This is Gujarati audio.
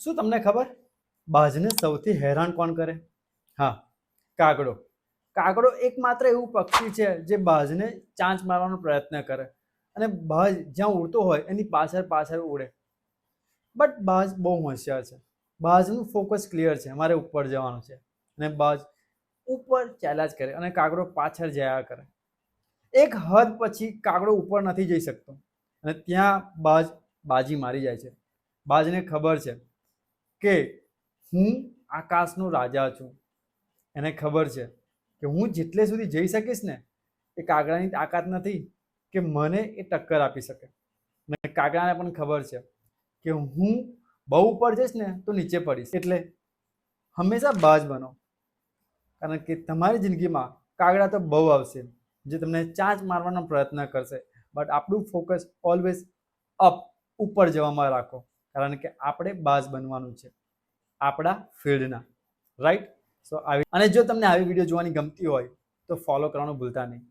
શું તમને ખબર? બાજને સૌથી હેરાન કોણ કરે? હા, કાગડો. કાગડો એકમાત્ર એવું પક્ષી છે જે બાજને ચાંચ મારવાનો પ્રયત્ન કરે. અને બાજ જ્યાં ઉડતો હોય એની પાછળ પાછળ ઉડે. બટ બાજ બહુ હોશિયાર છે. બાજનું ફોકસ ક્લિયર છે મારે ઉપર જવાનું છે. અને બાજ ઉપર ચાલ્યા જ કરે અને કાગડો પાછળ જયા કરે. એક હદ પછી કાગડો ઉપર નથી જઈ શકતો. અને ત્યાં બાજ બાજી મારી જાય છે. બાજને ખબર છે કે હું આકાશનો રાજા છું. એને ખબર છે કે હું જેટલે સુધી જઈ શકીશ ને, એ કાગડાની તાકાત નથી કે મને એ ટક્કર આપી શકે. અને કાગડાને પણ ખબર છે કે હું બહુ ઉપર જઈશ ને, તો નીચે પડીશ. એટલે હંમેશા બાજ બનો. કારણ કે તમારી જિંદગીમાં કાગડા તો બહુ આવશે, જે તમને ચાંચ મારવાનો પ્રયત્ન કરશે. બટ આપણું ફોકસ ઓલવેઝ અપ ઉપર જવામાં રાખો. કારણ કે આપણે બાઝ બનવાનું છે આપણા ફિલ્ડના. રાઈટ સો આવી અને જો તમને આવી વીડિયો જોવાની ગમતી હોય, તો ફોલો કરવાનું ભૂલતા નહીં.